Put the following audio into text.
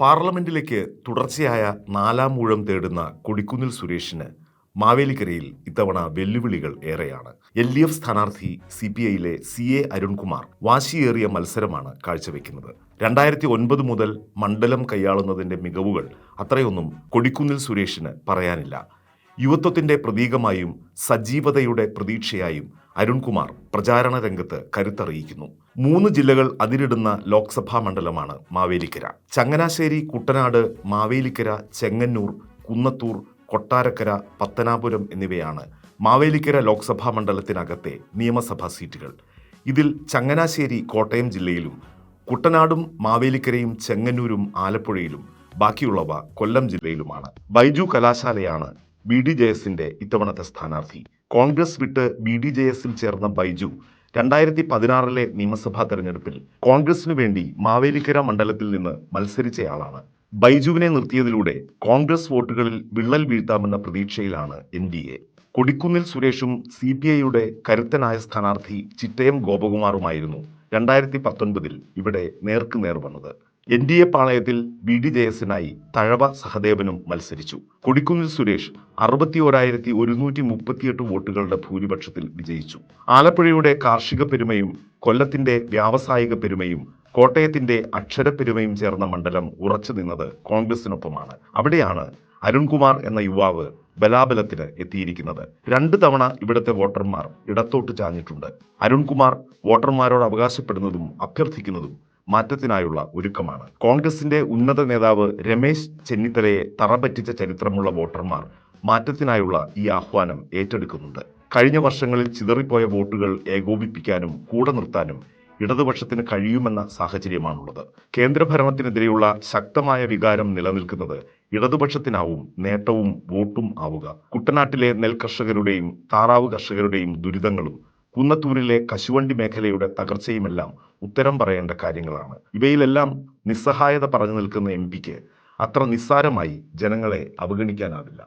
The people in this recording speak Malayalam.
പാർലമെന്റിലേക്ക് തുടർച്ചയായ നാലാം ഊഴം തേടുന്ന കൊടിക്കുന്നിൽ സുരേഷിന് മാവേലിക്കരയിൽ ഇത്തവണ വെല്ലുവിളികൾ ഏറെയാണ്. എൽ ഡി എഫ് സ്ഥാനാർത്ഥി സി പി ഐയിലെ സി എ അരുൺകുമാർ വാശിയേറിയ മത്സരമാണ് കാഴ്ചവെക്കുന്നത്. രണ്ടായിരത്തി ഒൻപത് മുതൽ മണ്ഡലം കൈയാളുന്നതിന്റെ മികവുകൾ അത്രയൊന്നും കൊടിക്കുന്നിൽ സുരേഷിന് പറയാനില്ല. യുവത്വത്തിന്റെ പ്രതീകമായും സജീവതയുടെ പ്രതീക്ഷയായും അരുൺകുമാർ പ്രചാരണ രംഗത്ത് കരുത്തറിയിക്കുന്നു. മൂന്ന് ജില്ലകൾ അതിരിടുന്ന ലോക്സഭാ മണ്ഡലമാണ് മാവേലിക്കര. ചങ്ങനാശ്ശേരി കുട്ടനാട് മാവേലിക്കര ചെങ്ങന്നൂർ കുന്നത്തൂർ കൊട്ടാരക്കര പത്തനാപുരം എന്നിവയാണ് മാവേലിക്കര ലോക്സഭാ മണ്ഡലത്തിനകത്തെ നിയമസഭാ സീറ്റുകൾ. ഇതിൽ ചങ്ങനാശ്ശേരി കോട്ടയം ജില്ലയിലും കുട്ടനാടും മാവേലിക്കരയും ചെങ്ങന്നൂരും ആലപ്പുഴയിലും ബാക്കിയുള്ളവ കൊല്ലം ജില്ലയിലുമാണ്. ബൈജു കലാശാലയാണ് ബി ഡി ജെ എസിന്റെ ഇത്തവണത്തെ സ്ഥാനാർത്ഥി. കോൺഗ്രസ് വിട്ട് ബി ഡി ജെ എസിൽ ചേർന്ന ബൈജു രണ്ടായിരത്തി പതിനാറിലെ നിയമസഭാ തെരഞ്ഞെടുപ്പിൽ കോൺഗ്രസിനു വേണ്ടി മാവേലിക്കര മണ്ഡലത്തിൽ നിന്ന് മത്സരിച്ചയാളാണ്. ബൈജുവിനെ നിർത്തിയതിലൂടെ കോൺഗ്രസ് വോട്ടുകളിൽ വിള്ളൽ വീഴ്ത്താമെന്ന പ്രതീക്ഷയിലാണ് എൻ ഡി എ. കൊടിക്കുന്നിൽ സുരേഷും സി പി ഐയുടെ കരുത്തനായ സ്ഥാനാർത്ഥി ചിറ്റയം ഗോപകുമാറുമായിരുന്നു രണ്ടായിരത്തി പത്തൊൻപതിൽ ഇവിടെ നേർക്കുനേർ വന്നത്. എൻ ഡി എ പാളയത്തിൽ ബി ഡി ജെ എസിനായി തഴവ സഹദേവനും മത്സരിച്ചു. കൊടിക്കുന്നിൽ സുരേഷ് അറുപത്തി ഓരായിരത്തി ഒരുന്നൂറ്റി മുപ്പത്തിയെട്ട് വോട്ടുകളുടെ ഭൂരിപക്ഷത്തിൽ വിജയിച്ചു. ആലപ്പുഴയുടെ കാർഷിക പെരുമയും കൊല്ലത്തിന്റെ വ്യാവസായിക പെരുമയും കോട്ടയത്തിന്റെ അക്ഷരപ്പെരുമയും ചേർന്ന മണ്ഡലം ഉറച്ചു നിന്നത് കോൺഗ്രസിനൊപ്പമാണ്. അവിടെയാണ് അരുൺകുമാർ എന്ന യുവാവ് ബലാബലത്തിന് എത്തിയിരിക്കുന്നത്. രണ്ട് തവണ ഇവിടുത്തെ വോട്ടർമാർ ഇടത്തോട്ട് ചാഞ്ഞിട്ടുണ്ട്. അരുൺകുമാർ വോട്ടർമാരോട് അവകാശപ്പെടുന്നതും അഭ്യർത്ഥിക്കുന്നതും മാറ്റത്തിനായുള്ള ഒരുക്കമാണ്. കോൺഗ്രസിന്റെ ഉന്നത നേതാവ് രമേശ് ചെന്നിത്തലയെ തറപറ്റിച്ച ചരിത്രമുള്ള വോട്ടർമാർ മാറ്റത്തിനായുള്ള ഈ ആഹ്വാനം ഏറ്റെടുക്കുന്നുണ്ട്. കഴിഞ്ഞ വർഷങ്ങളിൽ ചിതറിപ്പോയ വോട്ടുകൾ ഏകോപിപ്പിക്കാനും കൂടെ നിർത്താനും ഇടതുപക്ഷത്തിന് കഴിയുമെന്ന സാഹചര്യമാണുള്ളത്. കേന്ദ്രഭരണത്തിനെതിരെയുള്ള ശക്തമായ വികാരം നിലനിൽക്കുന്നത് ഇടതുപക്ഷത്തിനാവും നേട്ടവും വോട്ടും ആവുക. കുട്ടനാട്ടിലെ നെൽകർഷകരുടെയും താറാവ് കർഷകരുടെയും ദുരിതങ്ങളും കുന്നത്തൂരിലെ കശുവണ്ടി മേഖലയുടെ തകർച്ചയുമെല്ലാം ഉത്തരം പറയേണ്ട കാര്യങ്ങളാണ്. ഇവയിലെല്ലാം നിസ്സഹായത പറഞ്ഞു നിൽക്കുന്ന എം പിക്ക് അത്ര നിസ്സാരമായി ജനങ്ങളെ അവഗണിക്കാനാവില്ല.